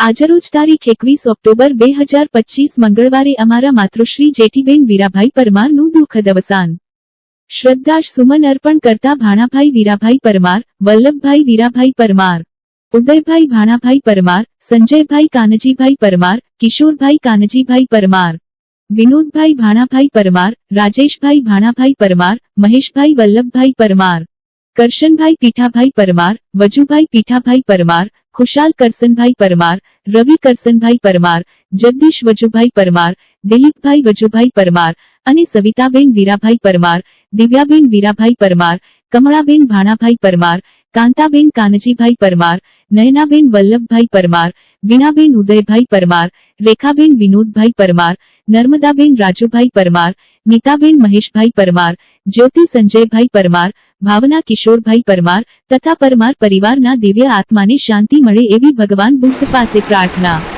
આજરોજ તારીખ એકવીસ ઓક્ટોબર બે હજાર પચીસ મંગળવારે અમારા માતૃશ્રી જેઠીબેન વીરાભાઈ પરમારનું દુઃખદ અવસાન. શ્રદ્ધાશ સુમન અર્પણ કરતા ભાણાભાઈ વીરાભાઈ પરમાર, વલ્લભભાઈ વીરાભાઈ પરમાર, ઉદયભાઈ ભાણાભાઈ પરમાર, સંજયભાઈ કાનજીભાઈ પરમાર, કિશોરભાઈ કાનજીભાઈ પરમાર, વિનોદભાઈ ભાણાભાઈ પરમાર, રાજેશભાઈ ભાણાભાઈ પરમાર, મહેશભાઈ વલ્લભભાઈ પરમાર, કરશનભાઈ પીઠાભાઈ પરમાર, વજુભાઈ પીઠાભાઈ પરમાર, ખુશાલ કરસનભાઈ પરમાર, રવિ કરસનભાઈ પરમાર, જગદીશ વજુભાઈ પરમાર, દિલીપભાઈ વજુભાઈ પરમાર અને સવિતાબેન વીરાભાઈ પરમાર દિવ્યાબેન વીરાભાઈ પરમાર, કમળાબેન ભાણાભાઈ પરમાર, કાંતાબેન કાનજીભાઈ પરમાર, નયનાબેન વલ્લભભાઈ પરમાર, વીણાબેન ઉદયભાઈ પરમાર, રેખાબેન વિનોદભાઈ પરમાર, નર્મદાબેન રાજુભાઈ પરમાર, નીતાબેન મહેશભાઈ પરમાર, જ્યોતિ સંજયભાઈ પરમાર, ભાવના કિશોરભાઈ પરમાર તથા પરમાર પરિવારના દિવ્ય આત્માને શાંતિ મળે એવી ભગવાન બુદ્ધ પાસે પ્રાર્થના.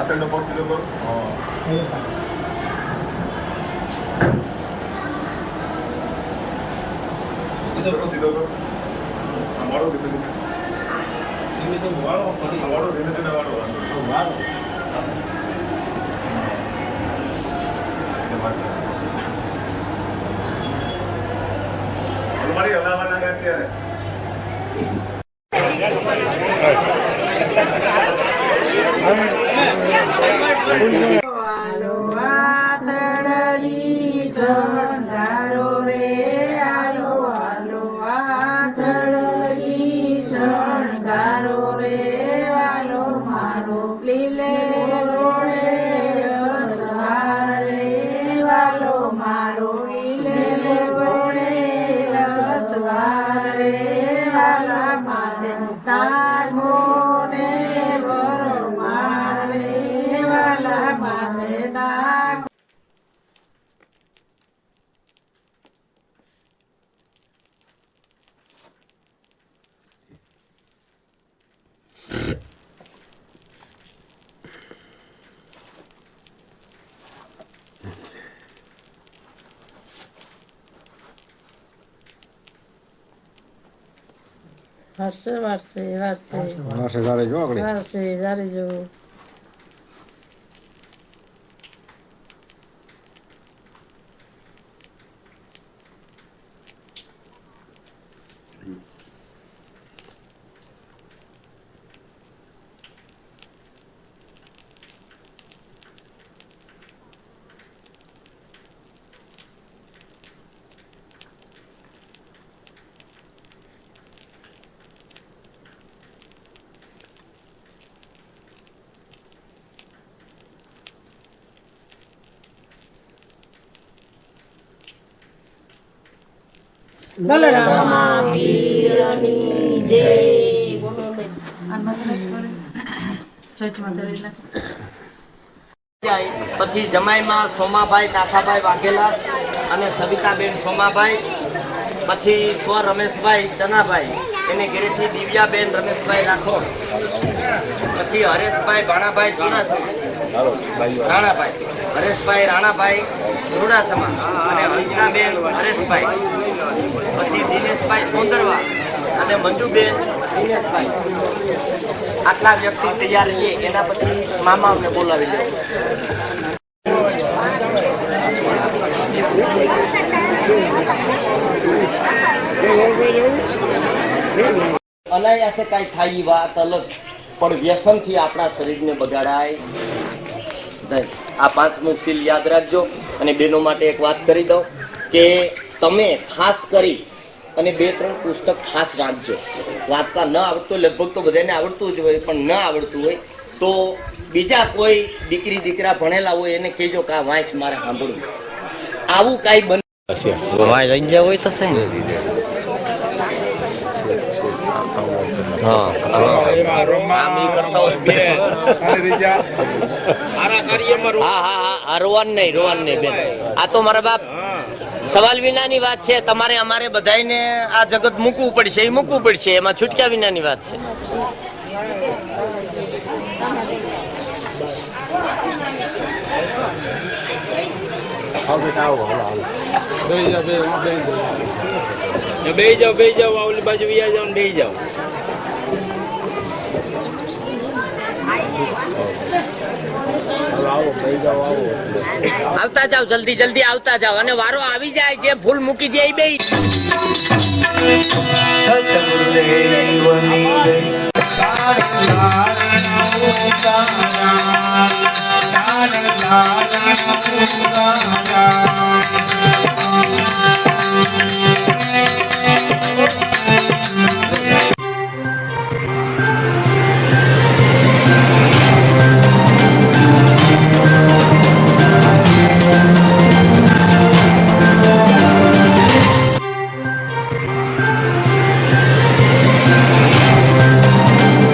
అసలు డబ్బు వచ్చి డబ్బు వాడు వాడు తిన్న తిన్నవాడు వాడు మరి ఎలా అన్నా కానీ Yeah. planeta. Varse, varse, varse. Varse, varse, varse, varse, varse, varse, પછી જમાઈમાં સોમાભાઈ, નાથાભાઈ વાઘેલા અને સવિતાબેન સોમાભાઈ, પછી સ્વ રમેશભાઈ ચનાભાઈ, એને ઘેરેથી દિવ્યાબેન, રમેશભાઈ રાઠોડ, પછી હરેશભાઈ, ભાણાભાઈ, ચુડાસમા, રાણાભાઈ. હરેશભાઈ રાણાભાઈ ચુડાસમા અને હંસાબેન હરેશભાઈ. પછી દિનેશભાઈ સોંદરવા અને મંજુબેન દિનેશભાઈ. આટલા વ્યક્તિ તૈયાર રહીએ એના પછી મામા અમને બોલાવી લે. અનાયાસે કાંઈ થાય એ વાત અલગ, પણ વ્યસનથી આપણા શરીરને બગાડાય. નહીં. આ પાંચમું સીલ યાદ રાખજો. અને બેનો માટે એક વાત કરી દઉં કે તમે ખાસ કરી અને બે ત્રણ પુસ્તક ખાસ વાંચજો વાંચતા ન આવડતું લગભગ તો બધાને આવડતું જ હોય, પણ ન આવડતું હોય, તો બીજા કોઈ દીકરી, દીકરા ભણેલા હોય, એને કહેજો કે આ વાંચ મારે સાંભળવું. આવું કાંઈ બને વાંચ હોય તો ને હા આમ ઈ કરતા હોય. હા હા હા રોવાન નહીં રોવાન નહીં, બેન. આ તો મારા બાપ સવાલ વિનાની વાત છે. તમારે અમારે બધાને આ જગત મૂકવું પડશે, એ મૂકવું પડશે. એમાં છૂટક્યા વિનાની વાત છે. બે જાઓ બે જાઓ આ ઓલી બાજુ વ્યા જાઓ ને બે જાઓ આવતા જાઓ જલ્દી જલ્દી આવતા જાઓ અને વારો આવી જાય જે ફૂલ મૂકી દે બે જય